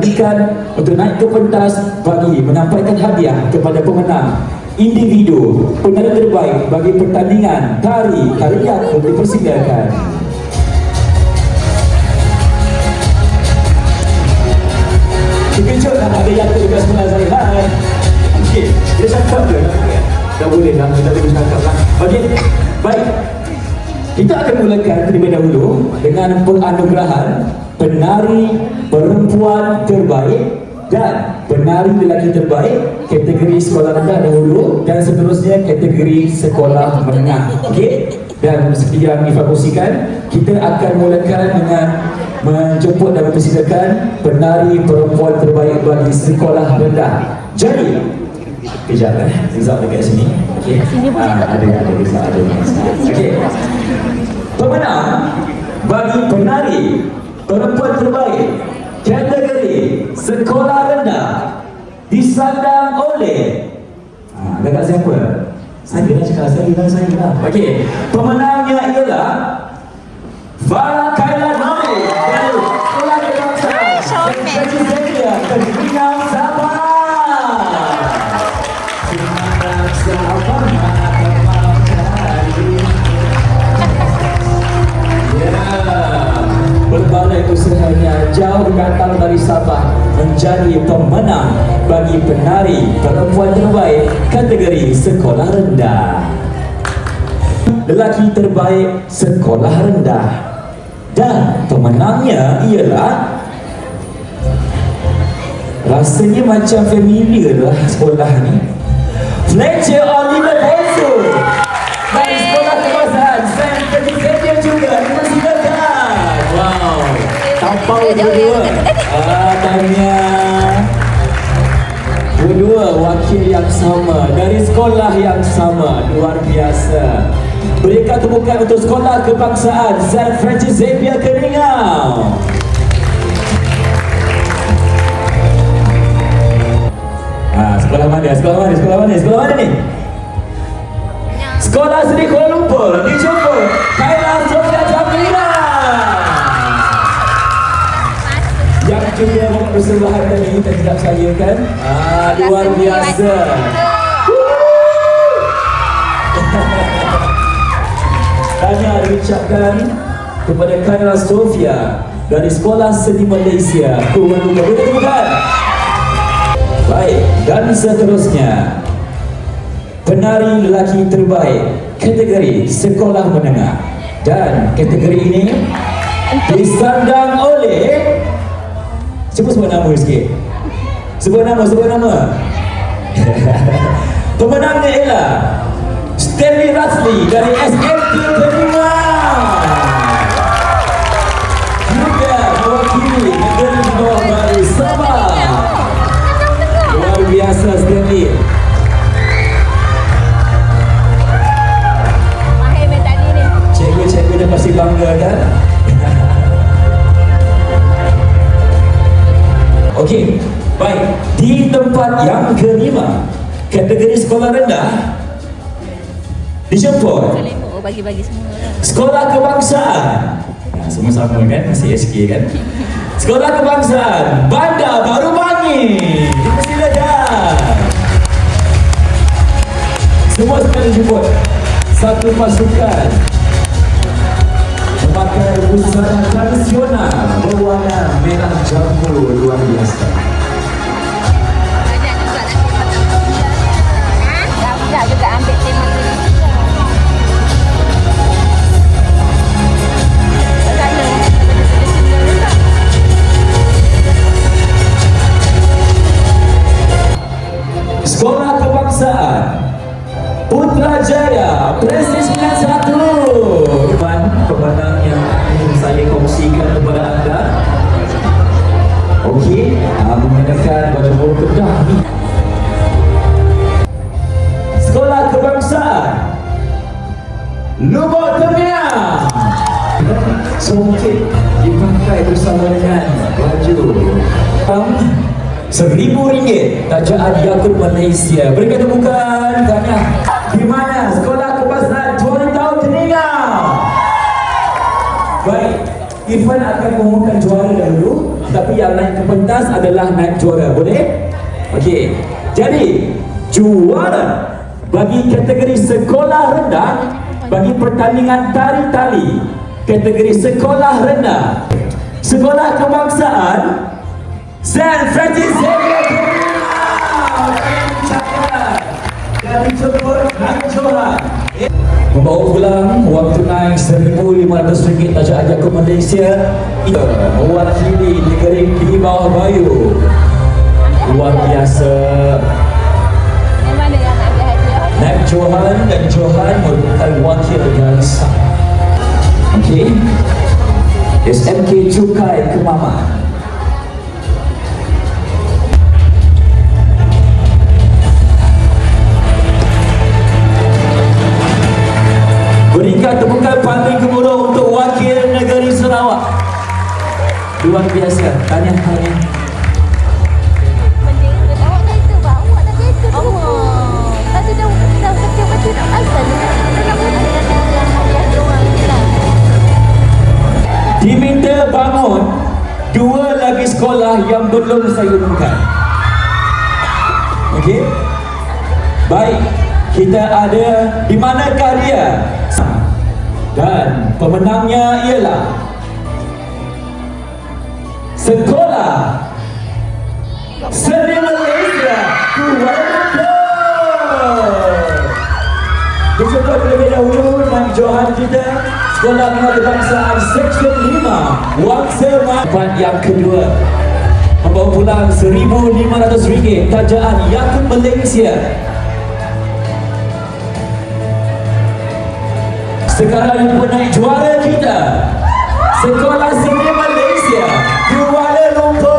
Pendidikan untuk naik ke pentas bagi menyampaikan hadiah kepada pemenang individu penari terbaik bagi pertandingan tari tarian dipersilakan. Terkejut lah ada yang dekat sebelah saya. Okey, dia cakap ke? Dah boleh dah, kita boleh cakap lah. Okey, baik. Kita akan mulakan terlebih dahulu dengan penganugerahan penari perempuan terbaik dan penari lelaki terbaik kategori sekolah rendah dahulu dan seterusnya kategori sekolah menengah. Okey? Dan seperti yang informasikan, kita akan mulakan dengan menjemput dan mempersilakan penari perempuan terbaik bagi sekolah rendah. Jadi, kejap eh, Rizal dekat sini. Okey. Ah, ada ada Rizal ada. Okey. Pemenang bagi penari perempuan terbaik kategori sekolah rendah disandang oleh ha, dekat siapa? Saya dah cakap saya dah saya dah. Okey, pemenangnya ialah Farah Kaila Nori menjadi pemenang bagi penari perempuan terbaik kategori sekolah rendah. Lelaki terbaik sekolah rendah. Dan pemenangnya ialah Rasanya macam familiar lah sekolah ni Fletcher Oliver Benson Dari sekolah Tampau dua-dua Ah, tanya Dua-dua wakil yang sama Dari sekolah yang sama Luar biasa Berikan tepukan untuk sekolah kebangsaan San Francis Xavier Keningau Ah, sekolah mana? Sekolah mana? Sekolah mana? Sekolah mana ni? Sekolah Seri Kuala Lumpur. Dijumpa Kaila Juga bersebelahan tadi kita tidak saya kan? Ah, luar biasa. Tanya diucapkan kepada Kaila Sofia dari Sekolah Seni Malaysia Kuala Lumpur. Boleh temukan? Baik, dan seterusnya Penari lelaki terbaik Kategori sekolah menengah Dan kategori ini Disandang oleh Cuba sebut nama sikit. Sebut nama, sebut nama. Pemenangnya ialah Stanley Rasli dari SMT Terima. Juga mewakili negeri bawah Bali Sabah. Luar biasa Stanley. Cikgu-cikgu dia pasti bangga kan? Tempat yang kelima, kategori sekolah rendah, dijemput oh, bagi-bagi semua lah. Sekolah Kebangsaan. Nah, semua sama kan? Masih SK kan? Sekolah Kebangsaan Bandar Baru Bangi. Silakan. Semua sekali jemput satu pasukan memakai busana tradisional berwarna merah jambu luar biasa. Dah juga ambil tema. Sekolah Kebangsaan Putrajaya Prestis 91 Depan pemenang yang ingin saya kongsikan kepada anda Okey, uh, mengenakan Tajaan Yakut Malaysia. Berikan tepukan Tanya Di mana? Sekolah Kebangsaan 20 tahun Teningau Baik Irfan akan mengumumkan juara dahulu. Tapi yang naik ke pentas adalah naik juara. Boleh? Okey. Jadi Juara Bagi kategori sekolah rendah Bagi pertandingan tari-tali Kategori sekolah rendah. Sekolah kebangsaan San Francisco Membawa pulang wang tunai RM1,500 tajak ajak ke Malaysia. Ia mewakili negeri di bawah bayu. Luar biasa. Yang yang? Nek Johan dan Johan merupakan wakil bangsa Okey. SMK Cukai Kemaman Berikan tepukan paling gemuruh untuk wakil negeri Sarawak Luar biasa, doang lah. Diminta bangun dua lagi sekolah yang belum saya umumkan. Okey? Baik, kita ada di manakah dia? Dan pemenangnya ialah Sekolah Seni Malaysia Kuala Lumpur. Berjumpa terlebih dahulu dengan Johan kita Sekolah Menengah Kebangsaan Seksyen 5 Waksa Tempat yang kedua Membawa pulang RM1,500 Tajaan Yakut Malaysia Sekarang yang penaik juara kita. Sekolah Seni Malaysia Kuala Lumpur.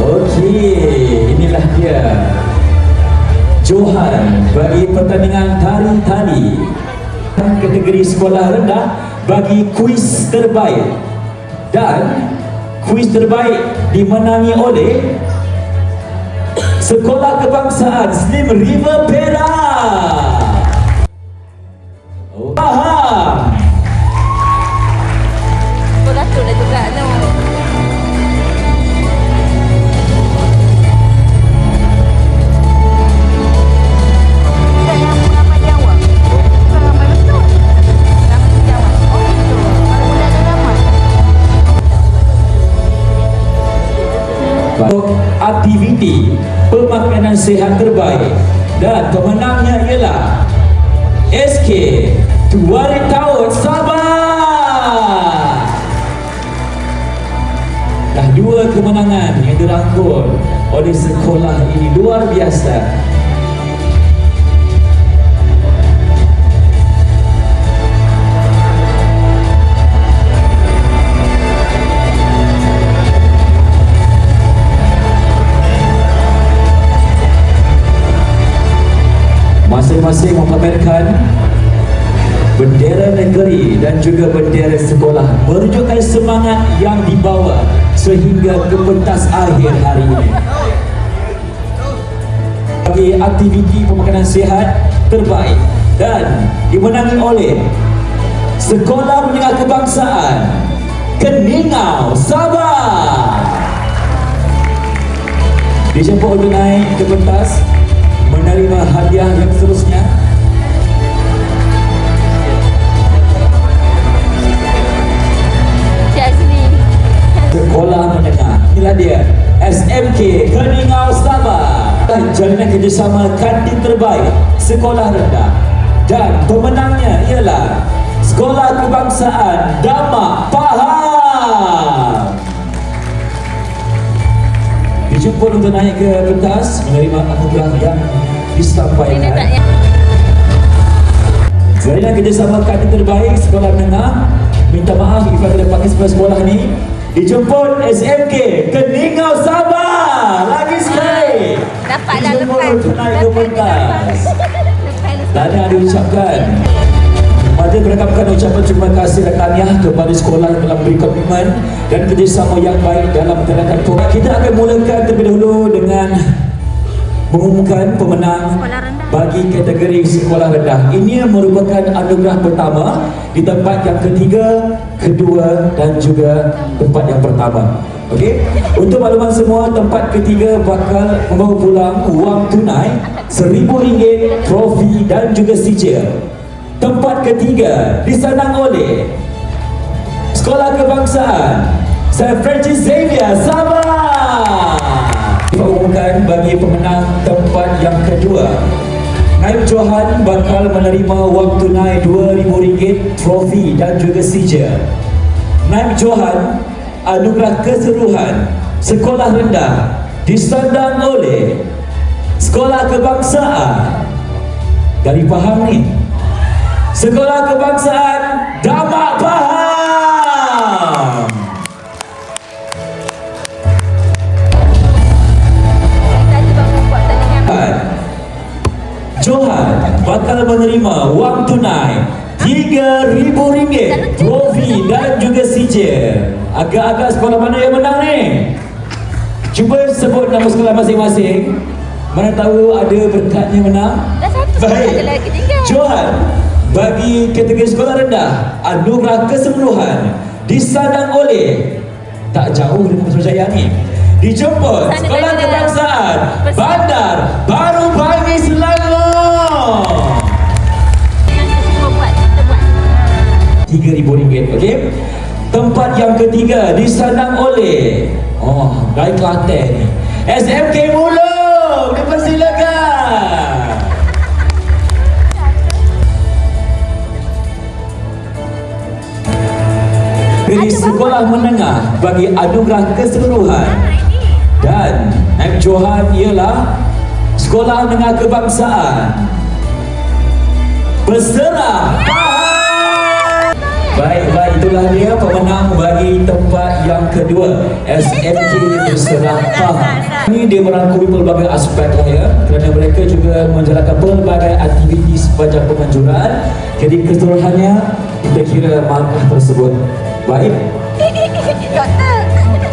Okey, inilah dia. Johan bagi pertandingan tari-tari. Kategori sekolah rendah bagi kuis terbaik. Dan kuis terbaik dimenangi oleh Sekolah Kebangsaan Slim River Perak pemakanan sihat terbaik. Dan pemenangnya ialah SK Tuari Tahun Sabah. Dah dua kemenangan yang dirangkul oleh sekolah ini luar biasa masing-masing memamerkan bendera negeri dan juga bendera sekolah menunjukkan semangat yang dibawa sehingga ke pentas akhir hari ini. Bagi aktiviti pemakanan sihat terbaik dan dimenangi oleh Sekolah Menengah Kebangsaan Keningau Sabah. Dijemput untuk naik ke pentas menerima hadiah yang seterusnya. Sekolah menengah. Inilah dia. SMK Keningau Sabah. Dan jalinan kerjasama kantin terbaik sekolah rendah. Dan pemenangnya ialah Sekolah Kebangsaan Damak Pahang. Dijemput untuk naik ke pentas menerima anugerah yang disampaikan yang Jalinan kerjasama kantin terbaik sekolah menengah. Minta maaf jika ada pakai sekolah sekolah ni. Dijemput SMK Keningau Sabah. Lagi sekali. Dapatlah Dijemput lepas. Lepas. Tanya diucapkan. Mari merekapkan ucapan terima kasih dan tahniah kepada sekolah yang telah beri komitmen dan kerjasama yang baik dalam menjalankan program. Kita akan mulakan terlebih dahulu mengumumkan pemenang bagi kategori sekolah rendah. Ini merupakan anugerah pertama di tempat yang ketiga, kedua dan juga tempat yang pertama. Okey. Untuk makluman semua, tempat ketiga bakal membawa pulang wang tunai RM1,000, trofi dan juga sijil. Tempat ketiga disandang oleh Sekolah Kebangsaan St. Francis Xavier Sabah Diumumkan bagi pemenang tempat yang kedua. Naib Johan bakal menerima wang tunai RM2,000 trofi dan juga sijil Naib Johan anugerah keseluruhan sekolah rendah disandang oleh Sekolah Kebangsaan dari Pahang ni. Sekolah Kebangsaan Damak Pahang bakal menerima wang tunai RM3,000 trofi dan juga sijil agak-agak sekolah mana yang menang ni? cuba sebut nama sekolah masing-masing mana tahu ada berkatnya menang Dah satu Baik. lagi tinggal. Johan bagi kategori sekolah rendah anugerah keseluruhan disandang oleh tak jauh dari Pusat Jaya ni dijemput Sekolah. Kebangsaan. Bandar Baru Pagi Selangor RM3,000 okey? Tempat yang ketiga disandang oleh oh dari Kelantan ni SMK Mulung dipersilakan. Dari sekolah menengah bagi anugerah keseluruhan. Dan Naib Johan ialah Sekolah Menengah Kebangsaan Berserah Baik, baik. Itulah dia pemenang bagi tempat yang kedua. SMK Berserah Pahang Ini dia merangkumi pelbagai aspek ya. Kerana mereka juga menjalankan pelbagai aktiviti sepanjang penganjuran. Jadi keseluruhannya kita kira markah tersebut. Baik.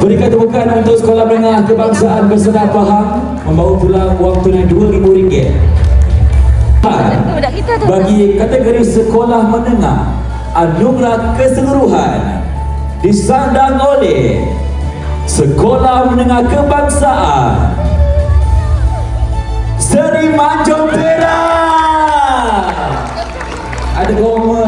Berikan tepukan untuk Sekolah Menengah Kebangsaan Berserah Pahang. Membawa pulang wang tunai RM2,000. Bagi kategori sekolah menengah anugerah keseluruhan disandang oleh Sekolah Menengah Kebangsaan Seri Manjung Perak. Ada koma